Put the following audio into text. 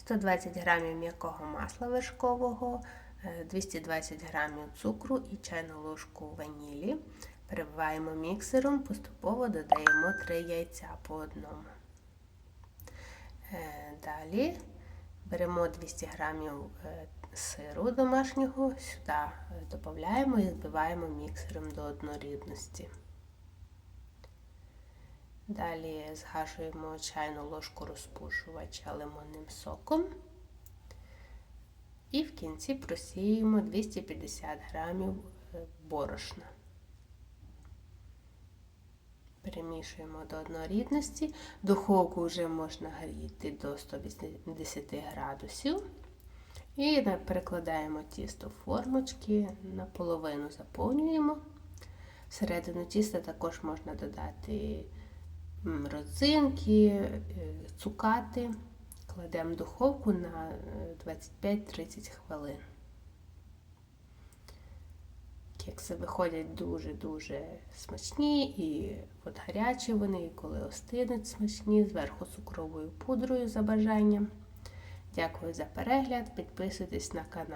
120 грамів м'якого масла вершкового, е, 220 грамів цукру і чайну ложку ванілі. Перебиваємо міксером, поступово додаємо 3 яйця по одному. Е, Далі беремо 200 грамів е, сиру домашнього, сюди е, додаємо і збиваємо міксером до однорідності. Далі згашуємо чайну ложку розпушувача лимонним соком. І в кінці просіємо 250 грамів е, борошна. Перемішуємо до однорідності. Духовку вже можна гріти до 180 градусів. І перекладаємо тісто в формочки, наполовину заповнюємо. Всередину тіста також можна додати родзинки, е, цукати. Кладемо в духовку на е, 25-30 хвилин. Кекси виходять дуже-дуже смачні, і от гарячі вони, і коли остинуть смачні, зверху цукровою пудрою за бажанням. Дякую за перегляд, підписуйтесь на канал.